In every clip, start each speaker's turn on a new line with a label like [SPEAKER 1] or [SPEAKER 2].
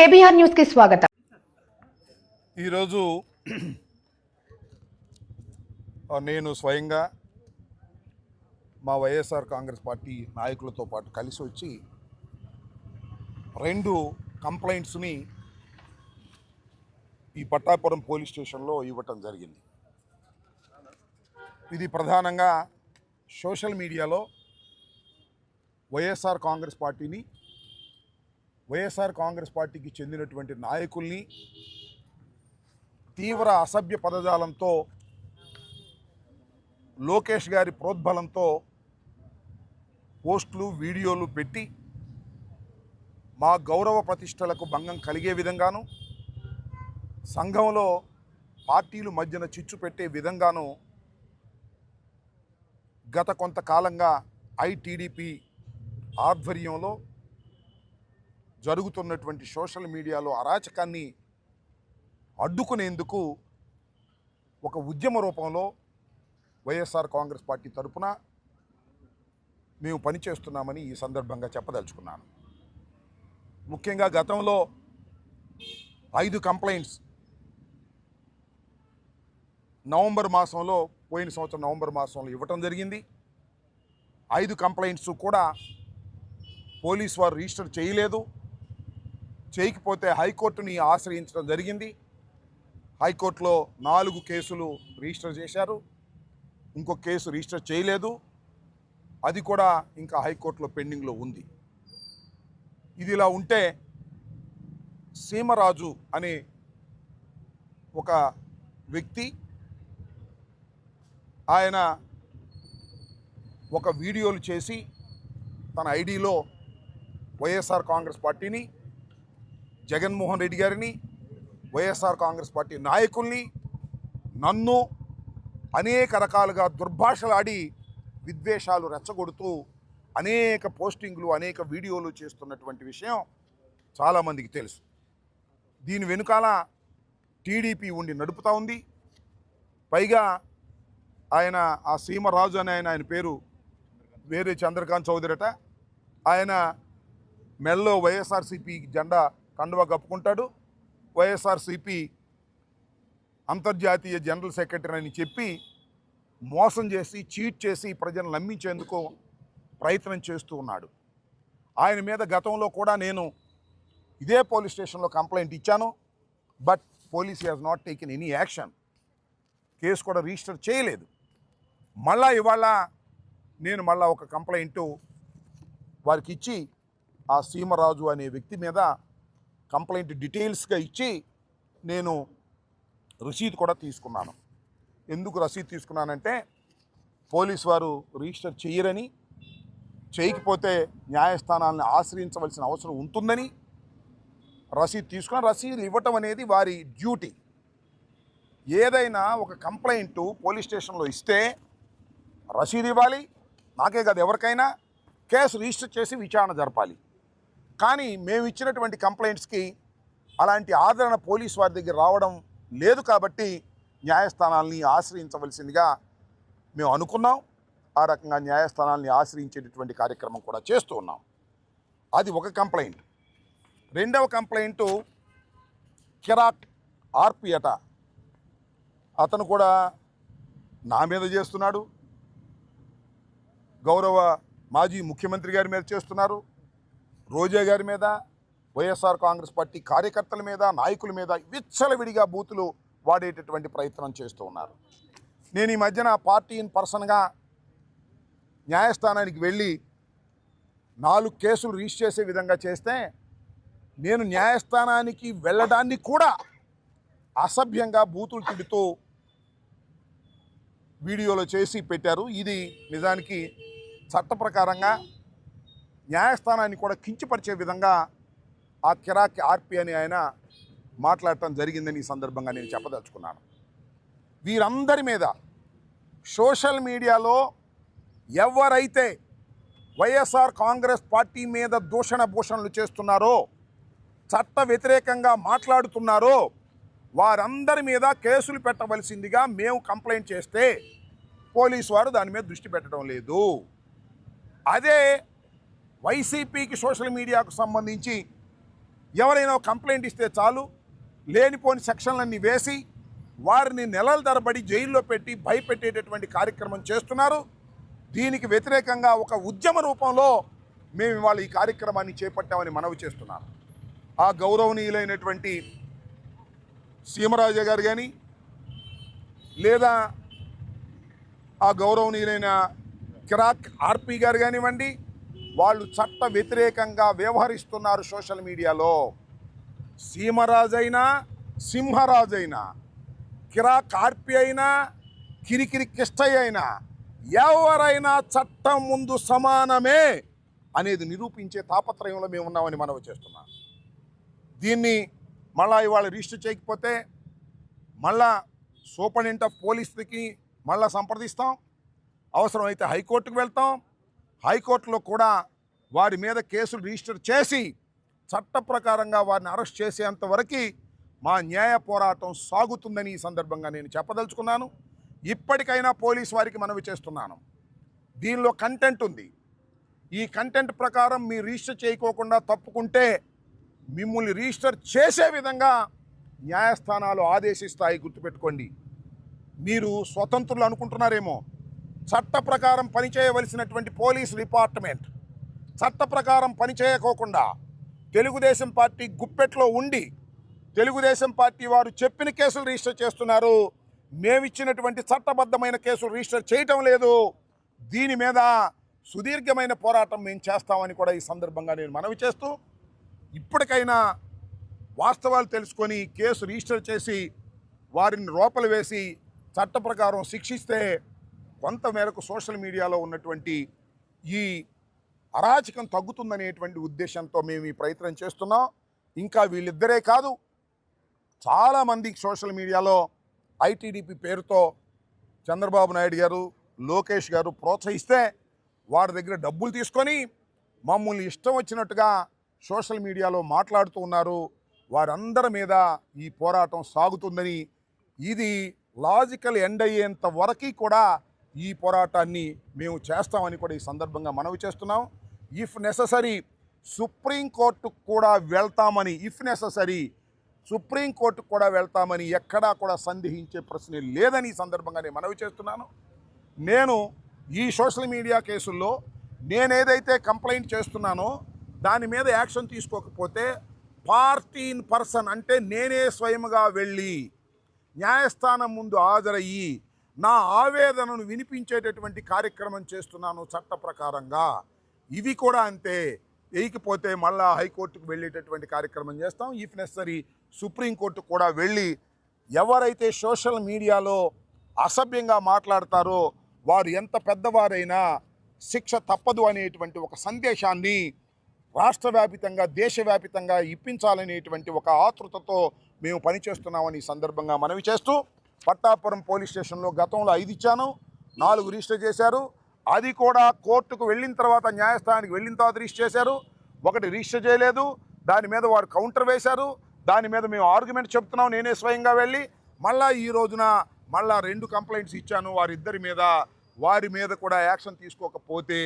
[SPEAKER 1] KBR న్యూస్కి స్వాగతం.
[SPEAKER 2] ఈరోజు నేను స్వయంగా మా వైఎస్ఆర్ కాంగ్రెస్ పార్టీ నాయకులతో పాటు కలిసి వచ్చి రెండు కంప్లైంట్స్ని ఈ పట్టాపురం పోలీస్ స్టేషన్లో ఇవ్వటం జరిగింది. ఇది ప్రధానంగా సోషల్ మీడియాలో వైఎస్ఆర్ కాంగ్రెస్ పార్టీని వైఎస్ఆర్ కాంగ్రెస్ పార్టీకి చెందినటువంటి నాయకుల్ని తీవ్ర అసభ్య పదజాలంతో లోకేష్ గారి ప్రోద్బలంతో పోస్టులు వీడియోలు పెట్టి మా గౌరవ ప్రతిష్టలకు భంగం కలిగే విధంగాను సంఘంలో పార్టీలు మధ్యన చిచ్చు పెట్టే విధంగాను గత కొంతకాలంగా ఐటీడీపీ ఆధ్వర్యంలో జరుగుతున్నటువంటి సోషల్ మీడియాలో అరాచకాన్ని అడ్డుకునేందుకు ఒక ఉద్యమ రూపంలో వైఎస్ఆర్ కాంగ్రెస్ పార్టీ తరపున మేము పనిచేస్తున్నామని ఈ సందర్భంగా చెప్పదలుచుకున్నాను. ముఖ్యంగా గతంలో ఐదు కంప్లైంట్స్ నవంబర్ మాసంలో పోయిన సంవత్సరం నవంబర్ మాసంలో ఇవ్వటం జరిగింది. ఐదు కంప్లైంట్స్ కూడా పోలీస్ వారు రిజిస్టర్ చేయలేదు. చేయకపోతే హైకోర్టుని ఆశ్రయించడం జరిగింది. హైకోర్టులో నాలుగు కేసులు రిజిస్టర్ చేశారు. ఇంకో కేసు రిజిస్టర్ చేయలేదు. అది కూడా ఇంకా హైకోర్టులో పెండింగ్లో ఉంది. ఇది ఇలా ఉంటే సీమరాజు అనే ఒక వ్యక్తి ఆయన ఒక వీడియోలు చేసి తన ఐడిలో వైఎస్ఆర్ కాంగ్రెస్ పార్టీని జగన్మోహన్ రెడ్డి గారిని వైఎస్ఆర్ కాంగ్రెస్ పార్టీ నాయకుల్ని నన్ను అనేక రకాలుగా దుర్భాషలాడి విద్వేషాలు రెచ్చగొడుతూ అనేక పోస్టింగ్లు అనేక వీడియోలు చేస్తున్నటువంటి విషయం చాలామందికి తెలుసు. దీని వెనుకాల టీడీపీ ఉండి నడుపుతూ ఉంది. పైగా ఆయన ఆ సీమరాజు అనే ఆయన ఆయన పేరు వేరే చంద్రకాంత్ చౌదరిట ఆయన మెల్లో వైఎస్ఆర్సీపీ జెండా కండువా కప్పుకుంటాడు. వైఎస్ఆర్సీపీ అంతర్జాతీయ జనరల్ సెక్రటరీ అని చెప్పి మోసం చేసి చీట్ చేసి ప్రజలను నమ్మించేందుకు ప్రయత్నం చేస్తూ ఉన్నాడు. ఆయన మీద గతంలో కూడా నేను ఇదే పోలీస్ స్టేషన్లో కంప్లైంట్ ఇచ్చాను. But police has not taken any action. Case కూడా రిజిస్టర్ చేయలేదు. మళ్ళా ఇవాళ నేను మళ్ళా ఒక కంప్లైంట్ వారికి ఇచ్చి ఆ సీమరాజు అనే వ్యక్తి మీద కంప్లైంట్ డీటెయిల్స్గా ఇచ్చి నేను రసీదు కూడా తీసుకున్నాను. ఎందుకు రసీదు తీసుకున్నానంటే పోలీస్ వారు రిజిస్టర్ చేయరని చేయకపోతే న్యాయస్థానాలను ఆశ్రయించవలసిన అవసరం ఉంటుందని రసీదు తీసుకున్న రసీదులు ఇవ్వటం అనేది వారి డ్యూటీ. ఏదైనా ఒక కంప్లైంట్ పోలీస్ స్టేషన్లో ఇస్తే రసీదు ఇవ్వాలి. నాకే కాదు ఎవరికైనా కేసు రిజిస్టర్ చేసి విచారణ జరపాలి. కానీ మేము ఇచ్చినటువంటి కంప్లైంట్స్కి అలాంటి ఆదరణ పోలీస్ వారి దగ్గర రావడం లేదు కాబట్టి న్యాయస్థానాల్ని ఆశ్రయించవలసిందిగా మేము అనుకున్నాం. ఆ రకంగా న్యాయస్థానాల్ని ఆశ్రయించేటటువంటి కార్యక్రమం కూడా చేస్తూ ఉన్నాం. అది ఒక కంప్లైంట్. రెండవ కంప్లైంటు కిరాట్ ఆర్పియట అతను కూడా నా మీద చేస్తున్నాడు. గౌరవ మాజీ ముఖ్యమంత్రి గారి మీద చేస్తున్నారు. రోజా గారి మీద వైఎస్ఆర్ కాంగ్రెస్ పార్టీ కార్యకర్తల మీద నాయకుల మీద విచ్చలవిడిగా బూతులు వాడేటటువంటి ప్రయత్నం చేస్తూ ఉన్నారు. నేను ఈ మధ్యన పార్టీ ఇన్ పర్సన్గా న్యాయస్థానానికి వెళ్ళి నాలుగు కేసులు రిజిస్టర్ చేసే విధంగా చేస్తే నేను న్యాయస్థానానికి వెళ్ళడాన్ని కూడా అసభ్యంగా బూతులు తిడుతూ వీడియోలో చేసి పెట్టారు. ఇది నిజానికి చట్ట ప్రకారంగా న్యాయస్థానాన్ని కూడా కించపరిచే విధంగా ఆ కిరాకి ఆర్పి అని ఆయన మాట్లాడటం జరిగిందని ఈ సందర్భంగా నేను చెప్పదలుచుకున్నాను. వీరందరి మీద సోషల్ మీడియాలో ఎవరైతే వైఎస్ఆర్ కాంగ్రెస్ పార్టీ మీద దూషణ భూషణలు చేస్తున్నారో చట్ట వ్యతిరేకంగా మాట్లాడుతున్నారో వారందరి మీద కేసులు పెట్టవలసిందిగా మేము కంప్లైంట్ చేస్తే పోలీసు వారు దాని మీద దృష్టి పెట్టడం లేదు. అదే వైసీపీకి సోషల్ మీడియాకు సంబంధించి ఎవరైనా కంప్లైంట్ ఇస్తే చాలు లేనిపోని సెక్షన్లన్నీ వేసి వారిని నెలల తరబడి జైల్లో పెట్టి భయపెట్టేటటువంటి కార్యక్రమం చేస్తున్నారు. దీనికి వ్యతిరేకంగా ఒక ఉద్యమ రూపంలో మేము ఇవాళ ఈ కార్యక్రమాన్ని చేపట్టామని మనవి చేస్తున్నాను ఆ గౌరవనీయులైనటువంటి సీమరాజు గారు కానీ లేదా ఆ గౌరవనీయులైన కిరాక్ ఆర్పి గారు కానివ్వండి వాళ్ళు చట్ట వ్యతిరేకంగా వ్యవహరిస్తున్నారు సోషల్ మీడియాలో. సీమరాజైనా సింహరాజైనా కిరా కార్పి అయినా కిరికిరి కిష్టయ్య అయినా ఎవరైనా చట్టం ముందు సమానమే అనేది నిరూపించే తాపత్రయంలో మేము ఉన్నామని మనవి చేస్తున్నాం. దీన్ని మళ్ళా ఇవాళ రిజిస్టర్ చేయకపోతే మళ్ళా సూపరింటెండెంట్ ఆఫ్ పోలీస్కి మళ్ళా సంప్రదిస్తాం. అవసరమైతే హైకోర్టుకు వెళ్తాం. హైకోర్టులో కూడా వారి మీద కేసులు రిజిస్టర్ చేసి చట్ట ప్రకారంగా వారిని అరెస్ట్ చేసేంతవరకు మా న్యాయ పోరాటం సాగుతుందని ఈ సందర్భంగా నేను చెప్పదలుచుకున్నాను. ఇప్పటికైనా పోలీస్ వారికి మనవి చేస్తున్నాను. దీనిలో కంటెంట్ ఉంది. ఈ కంటెంట్ ప్రకారం మీరు రిజిస్టర్ చేయకోకుండా తప్పుకుంటే మిమ్మల్ని రిజిస్టర్ చేసే విధంగా న్యాయస్థానాలు ఆదేశిస్తాయి గుర్తుపెట్టుకోండి. మీరు స్వతంత్రులు అనుకుంటున్నారేమో? చట్ట ప్రకారం పనిచేయవలసినటువంటి పోలీస్ డిపార్ట్మెంట్. చట్ట ప్రకారం పనిచేయకోకుండా తెలుగుదేశం పార్టీ గుప్పెట్లో ఉండి తెలుగుదేశం పార్టీ వారు చెప్పిన కేసులు రిజిస్టర్ చేస్తున్నారు. మేమిచ్చినటువంటి చట్టబద్ధమైన కేసులు రిజిస్టర్ చేయటం లేదు. దీని మీద సుదీర్ఘమైన పోరాటం మేము చేస్తామని కూడా ఈ సందర్భంగా నేను మనవి చేస్తూ ఇప్పటికైనా వాస్తవాలు తెలుసుకొని కేసు రిజిస్టర్ చేసి వారిని లోపల వేసి చట్ట ప్రకారం శిక్షిస్తే కొంత మేరకు సోషల్ మీడియాలో ఉన్నటువంటి ఈ అరాచకం తగ్గుతుందనేటువంటి ఉద్దేశంతో మేము ఈ ప్రయత్నం చేస్తున్నాం. ఇంకా వీళ్ళిద్దరే కాదు చాలామంది సోషల్ మీడియాలో ఐటీడీపీ పేరుతో చంద్రబాబు నాయుడు గారు లోకేష్ గారు ప్రోత్సహిస్తే వారి దగ్గర డబ్బులు తీసుకొని మమ్మల్ని ఇష్టం వచ్చినట్టుగా సోషల్ మీడియాలో మాట్లాడుతూ ఉన్నారు. వారందరి మీద ఈ పోరాటం సాగుతుందని ఇది లాజికల్ ఎండ్ అయ్యేంత వరకు కూడా ఈ పోరాటాన్ని మేము చేస్తామని కూడా ఈ సందర్భంగా మనవి చేస్తున్నాం. ఇఫ్ నెససరీ సుప్రీంకోర్టుకు కూడా వెళ్తామని ఇఫ్ నెససరీ సుప్రీంకోర్టుకు కూడా వెళ్తామని ఎక్కడా కూడా సందేహించే ప్రశ్నే లేదని ఈ సందర్భంగా నేను మనవి చేస్తున్నాను. నేను ఈ సోషల్ మీడియా కేసుల్లో నేనేదైతే కంప్లైంట్ చేస్తున్నానో దాని మీద యాక్షన్ తీసుకోకపోతే పార్టీ ఇన్ పర్సన్ అంటే నేనే స్వయంగా వెళ్ళి న్యాయస్థానం ముందు హాజరయ్యి నా ఆవేదనను వినిపించేటటువంటి కార్యక్రమం చేస్తున్నాను చట్ట ప్రకారంగా. ఇవి కూడా అంతే. వేయకపోతే మళ్ళా హైకోర్టుకు వెళ్ళేటటువంటి కార్యక్రమం చేస్తాం. ఇఫ్ నెసరీ సుప్రీంకోర్టు కూడా వెళ్ళి ఎవరైతే సోషల్ మీడియాలో అసభ్యంగా మాట్లాడతారో వారు ఎంత పెద్దవారైనా శిక్ష తప్పదు అనేటువంటి ఒక సందేశాన్ని రాష్ట్ర వ్యాపితంగా దేశవ్యాపితంగా ఇప్పించాలనేటువంటి ఒక ఆతృతతో మేము పనిచేస్తున్నామని ఈ సందర్భంగా మనవి చేస్తూ పట్టాపురం పోలీస్ స్టేషన్లో గతంలో ఐదు ఇచ్చాను నాలుగు రిజిస్టర్ చేశారు. అది కూడా కోర్టుకు వెళ్ళిన తర్వాత న్యాయస్థానానికి వెళ్ళిన తర్వాత రిజిస్టర్ చేశారు. ఒకటి రిజిస్టర్ చేయలేదు. దాని మీద వారు కౌంటర్ వేశారు. దాని మీద మేము ఆర్గ్యుమెంట్ చెప్తున్నాం నేనే స్వయంగా వెళ్ళి. మళ్ళా ఈ రోజున మళ్ళా రెండు కంప్లైంట్స్ ఇచ్చాను. వారిద్దరి మీద వారి మీద కూడా యాక్షన్ తీసుకోకపోతే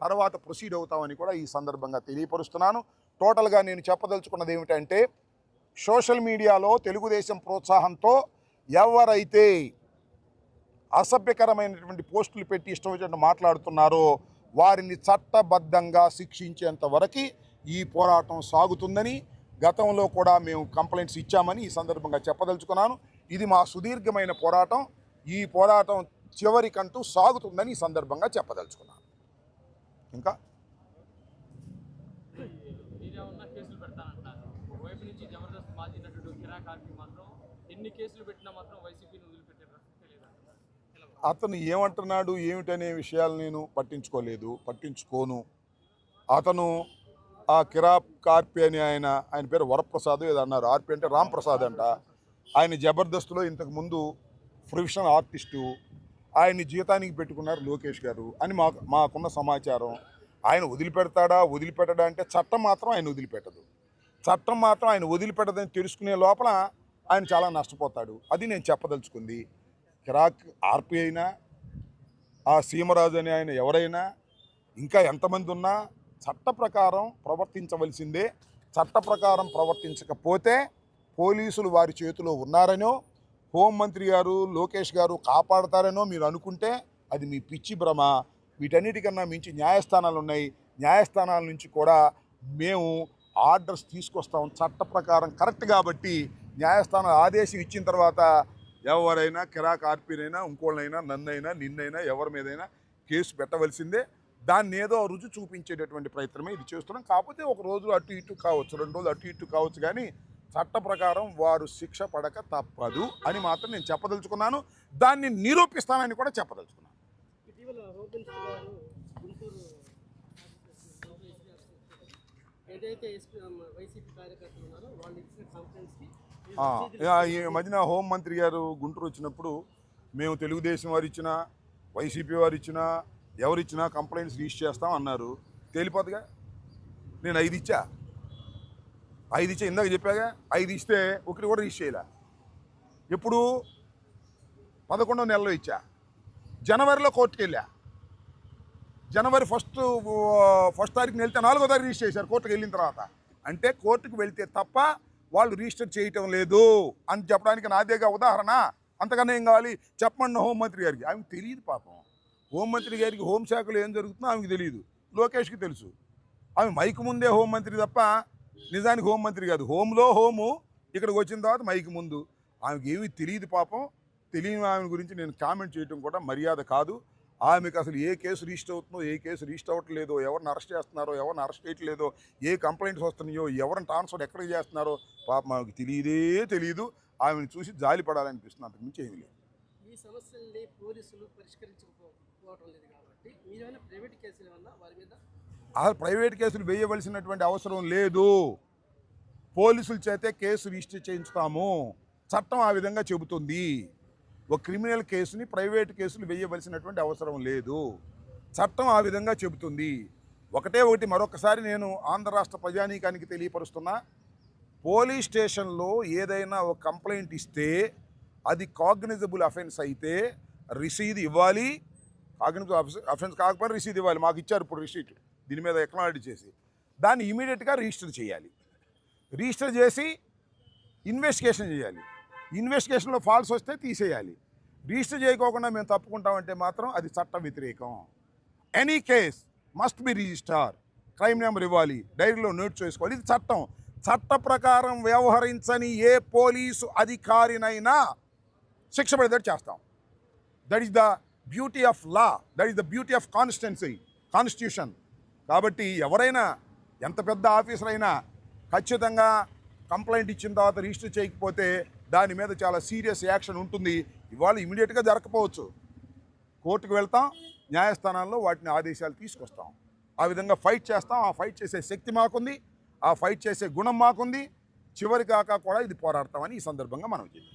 [SPEAKER 2] తర్వాత ప్రొసీడ్ అవుతామని కూడా ఈ సందర్భంగా తెలియపరుస్తున్నాను. టోటల్గా నేను చెప్పదలుచుకున్నది ఏమిటంటే సోషల్ మీడియాలో తెలుగుదేశం ప్రోత్సాహంతో ఎవరైతే అసభ్యకరమైనటువంటి పోస్టులు పెట్టి ఇష్టం వచ్చినట్టు మాట్లాడుతున్నారో వారిని చట్టబద్ధంగా శిక్షించేంత వరకు ఈ పోరాటం సాగుతుందని గతంలో కూడా మేము కంప్లైంట్స్ ఇచ్చామని ఈ సందర్భంగా చెప్పదలుచుకున్నాను. ఇది మా సుదీర్ఘమైన పోరాటం. ఈ పోరాటం చివరికంటూ సాగుతుందని ఈ సందర్భంగా చెప్పదలుచుకున్నాను. ఇంకా
[SPEAKER 1] మీరేమన్నా కేసులు పెడతానంటారు ఒకవైపు నుంచి జబర్దస్త్ మాజీ నటుడు కిరా కార్తీ మాత్రం ఎన్ని కేసులు పెట్టినా మాత్రం వైసీపీని వదిలిపెట్టే ప్రసక్తే
[SPEAKER 2] అతను ఏమంటున్నాడు ఏమిటనే విషయాలు నేను పట్టించుకోలేదు పట్టించుకోను. అతను ఆ కిరాప్ కార్పి అని ఆయన ఆయన పేరు వరప్రసాద్ ఏదో అన్నారు ఆర్పి అంటే రామ్ ప్రసాద్ అంట. ఆయన జబర్దస్త్లో ఇంతకు ముందు ప్రొఫెషనల్ ఆర్టిస్టు ఆయన్ని జీతానికి పెట్టుకున్నారు లోకేష్ గారు అని మాకు మాకున్న సమాచారం. ఆయన వదిలిపెడతాడా వదిలిపెట్టడా అంటే చట్టం మాత్రం ఆయన వదిలిపెట్టదు. చట్టం మాత్రం ఆయన వదిలిపెట్టదని తెలుసుకునే లోపల ఆయన చాలా నష్టపోతాడు. అది నేను చెప్పదలుచుకుంది. కిరాక్ ఆర్పి అయినా ఆ సీమరాజు అని ఆయన ఎవరైనా ఇంకా ఎంతమంది ఉన్నా చట్ట ప్రకారం ప్రవర్తించవలసిందే. చట్ట ప్రకారం ప్రవర్తించకపోతే పోలీసులు వారి చేతిలో ఉన్నారనో హోంమంత్రి గారు లోకేష్ గారు కాపాడతారనో మీరు అనుకుంటే అది మీ పిచ్చి భ్రమ. వీటన్నిటికన్నా మించి న్యాయస్థానాలు ఉన్నాయి. న్యాయస్థానాల నుంచి కూడా మేము ఆర్డర్స్ తీసుకొస్తాం చట్ట ప్రకారం కరెక్ట్ కాబట్టి న్యాయస్థానం ఆదేశం ఇచ్చిన తర్వాత ఎవరైనా కిరాక్ ఆర్పీనైనా ఇంకోళ్ళైనా నన్నైనా నిన్నైనా ఎవరి మీదైనా కేసు పెట్టవలసిందే. దాన్ని ఏదో రుజు చూపించేటటువంటి ప్రయత్నమే ఇది చేస్తున్నాం. కాకపోతే ఒక రోజు అటు ఇటు కావచ్చు రెండు రోజులు అటు ఇటు కావచ్చు కానీ చట్ట ప్రకారం వారు శిక్ష పడక తప్పదు అని మాత్రం నేను చెప్పదలుచుకున్నాను. దాన్ని నిరూపిస్తానని కూడా చెప్పదలుచుకున్నాను.
[SPEAKER 3] ఏదైతే వైసీపీ కార్యకర్తలు ఉన్నారో వాళ్ళు ఇచ్చిన కంప్లైంట్స్కి
[SPEAKER 2] ఈ మధ్యన హోంమంత్రి గారు గుంటూరు వచ్చినప్పుడు మేము తెలుగుదేశం వారు ఇచ్చినా వైసీపీ వారు ఇచ్చినా ఎవరిచ్చినా కంప్లైంట్స్ రిజిస్టర్ చేస్తాం అన్నారు. తేలిపోతుందిగా నేను ఐదు ఇచ్చా. ఐదు ఇచ్చా ఇందాక చెప్పాగా ఐదు ఇస్తే ఒకటి కూడా రిజిస్టర్ చేయలే. ఎప్పుడు పదకొండో నెలలో ఇచ్చా. జనవరిలో కోర్టుకి వెళ్ళా. జనవరి ఫస్ట్ ఫస్ట్ తారీఖున వెళ్తే నాలుగో తారీఖు రిజిస్టర్ చేశారు కోర్టుకు వెళ్ళిన తర్వాత. అంటే కోర్టుకు వెళ్తే తప్ప వాళ్ళు రిజిస్టర్ చేయటం లేదు అని చెప్పడానికి నాదేగా ఉదాహరణ. అంతకన్నా ఏం కావాలి? చెప్పండి హోంమంత్రి గారికి. ఆమెకు తెలియదు పాపం. హోంమంత్రి గారికి హోంశాఖలో ఏం జరుగుతుందో ఆమెకు తెలియదు లోకేష్కి తెలుసు. ఆమె మైకు ముందే హోంమంత్రి తప్ప నిజానికి హోంమంత్రి కాదు. హోంలో హోము ఇక్కడికి వచ్చిన తర్వాత మైకు ముందు. ఆమెకి ఏమీ తెలియదు పాపం. తెలియని ఆమె గురించి నేను కామెంట్ చేయటం కూడా మర్యాద కాదు. ఆమెకు అసలు ఏ కేసు రిజిస్టర్ అవుతుందో ఏ కేసు రిజిస్టర్ అవ్వట్లేదో ఎవరిని అరెస్ట్ చేస్తున్నారో ఎవరిని అరెస్ట్ చేయట్లేదో ఏ కంప్లైంట్స్ వస్తున్నాయో ఎవరిని ట్రాన్స్ఫర్ ఎక్కడికి చేస్తున్నారో పాపం ఆమెకు తెలియదే తెలియదు ఆమెను చూసి జాలి పడాలనిపిస్తుంది. అంతకు మించి ఏమీ లేదు.
[SPEAKER 3] ఈ సమస్యల్ని పోలీసులు పరిష్కరించకపోవటం లేదు కాబట్టి మీరేమైనా ప్రైవేట్ కేసులు ఏమన్నా వారి మీద?
[SPEAKER 2] ఆ ప్రైవేట్ కేసులు వేయవలసినటువంటి అవసరం లేదు. పోలీసుల చేతే కేసు రిజిస్టర్ చేయించుతాము. చట్టం ఆ విధంగా చెబుతుంది. ఒక క్రిమినల్ కేసుని ప్రైవేట్ కేసులు వేయవలసినటువంటి అవసరం లేదు. చట్టం ఆ విధంగా చెబుతుంది. ఒకటే ఒకటి మరొకసారి నేను ఆంధ్ర రాష్ట్ర ప్రజానీకానికి తెలియపరుస్తున్నా. పోలీస్ స్టేషన్లో ఏదైనా ఒక కంప్లైంట్ ఇస్తే అది కాగ్నిజబుల్ అఫెన్స్ అయితే రిసీద్ ఇవ్వాలి. కాగ్నిజబుల్ అఫెన్స్ కాకపోతే రిసీద్ ఇవ్వాలి. మాకు ఇచ్చారు ఇప్పుడు రిసీట్. దీని మీద ఎక్నాలజీ చేసి. దాన్ని ఇమీడియట్గా రిజిస్టర్ చేయాలి. రిజిస్టర్ చేసి ఇన్వెస్టిగేషన్ చేయాలి. ఇన్వెస్టిగేషన్లో ఫాల్స్ వస్తే తీసేయాలి. రిజిస్టర్ చేయకోకుండా మేము తప్పుకుంటామంటే మాత్రం అది చట్ట వ్యతిరేకం. Any case must be registered crime number ఇవ్వాలి. డైరీలో నోట్ చేసుకోవాలి ఇది చట్టం. చట్ట ప్రకారం వ్యవహరించని ఏ పోలీసు అధికారినైనా శిక్ష పడేటట్టు చేస్తాం. That is the beauty of law that is the beauty of constituency constitution కాబట్టి ఎవరైనా ఎంత పెద్ద ఆఫీసర్ అయినా ఖచ్చితంగా కంప్లైంట్ ఇచ్చిన తర్వాత రిజిస్టర్ చేయకపోతే దాని మీద చాలా సీరియస్ యాక్షన్ ఉంటుంది. ఇవాళ ఇమీడియట్గా జరగకపోవచ్చు. కోర్టుకు వెళ్తాం న్యాయస్థానాల్లో వాటిని ఆదేశాలు తీసుకొస్తాం. ఆ విధంగా ఫైట్ చేస్తాం. ఆ ఫైట్ చేసే శక్తి మాకుంది. ఆ ఫైట్ చేసే గుణం మాకుంది. చివరి కాక కూడా ఇది పోరాడతామని ఈ సందర్భంగా మనం
[SPEAKER 3] చెప్పాం.